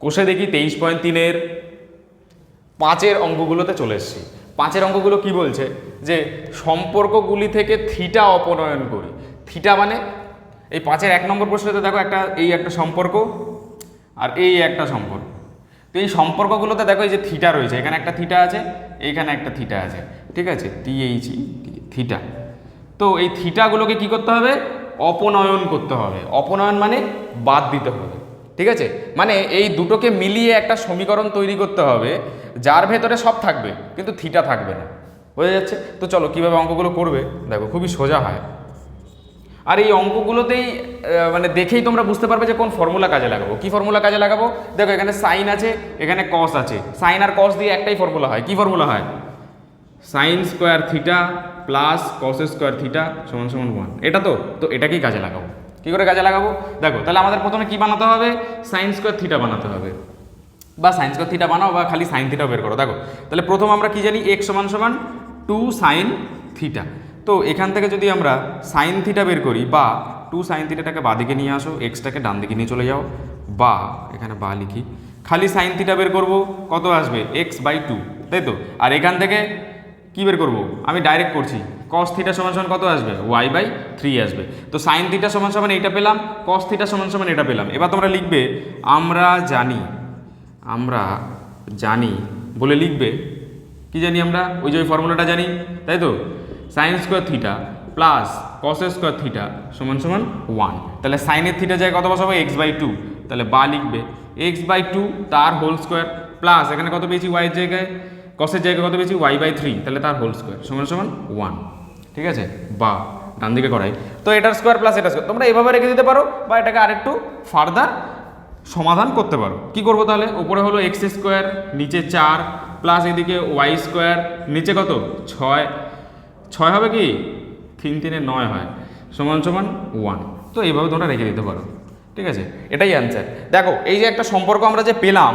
কোষে দেখি তেইশ পয়েন্ট তিনের পাঁচের অঙ্কগুলোতে চলে এসেছি। পাঁচের অঙ্কগুলো কি বলছে? যে সম্পর্কগুলি থেকে থিটা অপনয়ন করি। থিটা মানে এই পাঁচের এক নম্বর প্রশ্নতে দেখো একটা এই একটা সম্পর্ক আর এই একটা সম্পর্ক। তো এই সম্পর্কগুলোতে দেখো এই যে থিটা রয়েছে, এখানে একটা থিটা আছে, এইখানে একটা থিটা আছে, ঠিক আছে? T H. তো এই থিটাগুলোকে কি করতে হবে? অপনয়ন করতে হবে। অপনয়ন মানে বাদ দিতে হবে। ঠিক আছে? মানে এই দুটোকে মিলিয়ে একটা সমীকরণ তৈরি করতে হবে, যার ভেতরে সব থাকবে, কিন্তু থিটা থাকবে না। বোঝা যাচ্ছে? তো চলো, কীভাবে অঙ্কগুলো করবে? দেখো, খুবই সোজা হয়। আর এই অঙ্কগুলোতেই মানে দেখেই তোমরা বুঝতে পারবে যে কোন ফর্মুলা কাজে লাগাবো। কি ফর্মুলা কাজে লাগাবো? দেখো, এখানে সাইন আছে, এখানে কস আছে। সাইন আর কস দিয়ে একটাই ফর্মুলা হয়। কি ফর্মুলা হয়? Sine square theta plus cos square theta সমান সমান ওয়ান এটা তো? তো এটাকেই কাজে লাগাবো। কি করে কাজে লাগাবো? দেখো, তাহলে আমাদের প্রথমে কি বানাতে হবে? সাইন স্কোয়ার থিটা বানাতে হবে। বা সাইন স্কোয়ার থিটা বানাও বা খালি সাইন থিটাও বের করো। দেখো, তাহলে প্রথম আমরা কি জানি? এক্স সমান সমান টু সাইন থিটা তো এখান থেকে যদি আমরা সাইন থিটা বের করি বা টু সাইন থিটাটাকে বাদিকে নিয়ে আসো এক্সটাকে ডান দিকে নিয়ে চলে যাও, বা এখানে বা লিখি, খালি সাইন থিটা বের করব, কত আসবে? এক্স বাই টু তাই তো? আর এখান থেকে কি বের করব? আমি ডাইরেক্ট করছি। কস থিটা সমান সমান কত আসবে? ওয়াই বাই থ্রি আসবে। তো সাইন থিটা সমান সমান এইটা পেলাম কস থিটা সমান সমান এটা পেলাম। এবার তোমরা লিখবে, আমরা জানি আমরা জানি বলে লিখবে, কি জানি আমরা? ওই যে ওই ফর্মুলাটা জানি, তাই তো? Sine square theta plus cos square theta সমান সমান ওয়ান তাহলে সাইনের থিটা জায়গায় কত বসাবো? এক্স বাই টু তাহলে বা লিখবে এক্স বাই টু তার হোল স্কোয়ার প্লাস এখানে কত পেয়েছি? ওয়াইয়ের জায়গায়? কসের জায়গায় কত পেয়েছি? ওয়াই বাই থ্রি তাহলে তার হোল স্কোয়ার সমান সমান ওয়ান ঠিক আছে? বা, ডান দিকে করাই। তো এটার স্কোয়ার প্লাস এটা স্কোয়ার তোমরা এভাবে রেখে দিতে পারো বা এটাকে আরেকটু ফার্দার সমাধান করতে পারো। কি করব তাহলে? উপরে হলো এক্স স্কোয়ার নিচে চার প্লাস এদিকে ওয়াই স্কোয়ার নিচে কত? ছয়। ছয় হবে কি? তিন তিনে নয় হয়। সমান সমান ওয়ান তো এইভাবে তোমরা রেখে দিতে পারো। ঠিক আছে? এটাই অ্যান্সার দেখো, এই যে একটা সম্পর্ক আমরা যে পেলাম,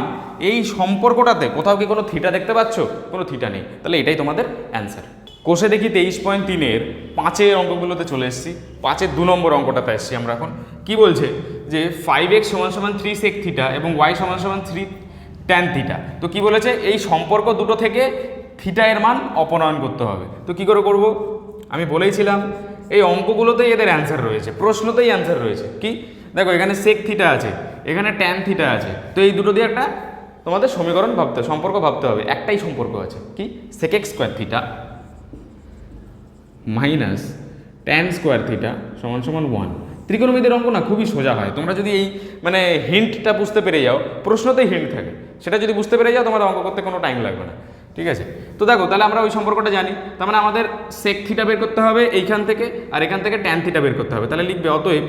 এই সম্পর্কটাতে কোথাও কি কোনো থিটা দেখতে পাচ্ছ? কোনো থিটা নেই। তাহলে এটাই তোমাদের অ্যান্সার কোষে দেখি তেইশ পয়েন্ট তিনের পাঁচের অঙ্কগুলোতে চলে এসেছি। পাঁচের দু নম্বর অঙ্কটাতে এসেছি আমরা এখন। কি বলছে? যে ফাইভ এক্স সমান সমান থ্রি সেক থিটা এবং ওয়াই সমান সমান থ্রি ট্যান থিটা তো কি বলেছে? এই সম্পর্ক দুটো থেকে থিটা এর মান অপনয়ন করতে হবে। তো কি করে করব? আমি বলেইছিলাম এই অঙ্কগুলোতেই এদের অ্যান্সার রয়েছে। প্রশ্নতেই অ্যান্সার রয়েছে। কি? দেখো, এখানে সেক থিটা আছে, এখানে ট্যান থিটা আছে, তো এই দুটো দিয়ে একটা তোমাদের সমীকরণ ভাবতে সম্পর্ক ভাবতে হবে, একটাই সম্পর্ক আছে, কি? Sec x square theta minus tan square theta সমান সমান ওয়ান ত্রিকোণমিতির অঙ্ক না, খুবই সোজা হয়, তোমরা যদি এই মানে হিন্টটা বুঝতে পেরে যাও, প্রশ্নতেই হিন্ট থাকে, সেটা যদি বুঝতে পেরে যাও, তোমাদের অঙ্ক করতে কোনো টাইম লাগবে না, ঠিক আছে? তো দেখো, তাহলে আমরা ওই সম্পর্কটা জানি, তার মানে আমাদের সেক থিটা বের করতে হবে এইখান থেকে, আর এখান থেকে ট্যান থিটা বের করতে হবে, তাহলে লিখবে, অতএব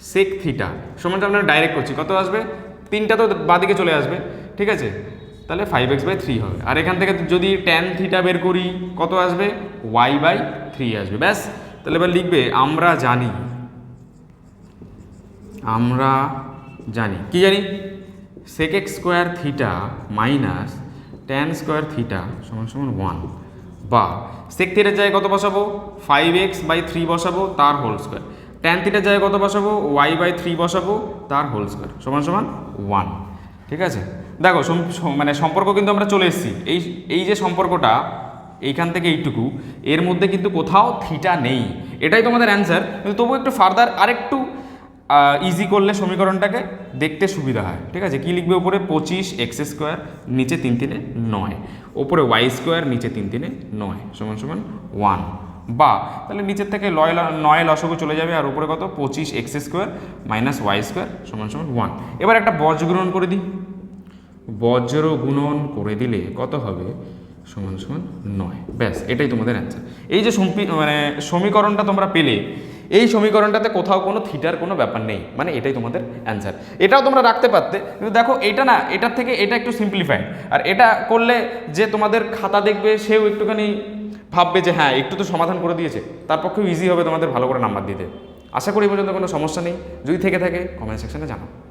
সেক থিটা সমানটা আমরা ডাইরেক্ট করছি। কত আসবে? তিনটা তো বাদিকে চলে আসবে। ঠিক আছে? তাহলে ফাইভ এক্স বাই থ্রি হবে। আর এখান থেকে যদি ট্যান থিটা বের করি, কত আসবে? ওয়াই বাই থ্রি আসবে। ব্যাস। তাহলে এবার লিখবে, আমরা জানি। আমরা জানি। কি জানি? Sec x square theta minus tan square theta সমান সমান ওয়ান বা সেক থিটার জায়গায় কত বসাবো? ফাইভ এক্স বাই থ্রি বসাবো, তার হোল স্কোয়ার ট্যান থিটার জায়গায় কত বসাবো? ওয়াই বাই থ্রি বসাবো, তার হোল স্কোয়ার সমান সমান ওয়ান ঠিক আছে? দেখো মানে সম্পর্ক কিন্তু আমরা চলে এসেছি। এই এই যে সম্পর্কটা, এইখান থেকে এইটুকু, এর মধ্যে কিন্তু কোথাও থিটা নেই। এটাই তোমাদের অ্যান্সার কিন্তু তবু একটু ফার্দার আরেকটু ইজি করলে সমীকরণটাকে দেখতে সুবিধা হয়। ঠিক আছে? কী লিখবে উপরে? পঁচিশ এক্স স্কোয়ার নিচে তিন তিনে নয়। ওপরে ওয়াই স্কোয়ার নিচে তিন তিনে নয়। সমান সমান ওয়ান বা তাহলে নিচের থেকে লয় নয় লসগু চলে যাবে আর উপরে কত? পঁচিশ x square minus y square সমান সমান ওয়ান। এবার একটা বজ্র গুণন করে দিই। বজ্র গুণন করে দিলে কত হবে? সমান সমান নয়। ব্যাস, এটাই তোমাদের অ্যান্সার এই যে মানে সমীকরণটা তোমরা পেলে, এই সমীকরণটাতে কোথাও কোনো থিটার কোনো ব্যাপার নেই। মানে এটাই তোমাদের অ্যান্সার এটাও তোমরা রাখতে পারতে, কিন্তু দেখো এটা না, এটার থেকে এটা একটু সিম্পলিফাইড আর এটা করলে যে তোমাদের খাতা দেখবে, সেও একটুখানি ভাববে যে হ্যাঁ একটু তো সমাধান করে দিয়েছে। তার পক্ষেও ইজি হবে তোমাদের ভালো করে নাম্বার দিতে। আশা করি পর্যন্ত কোনো সমস্যা নেই। যদি থেকে থাকে কমেন্ট সেকশনে জানাও।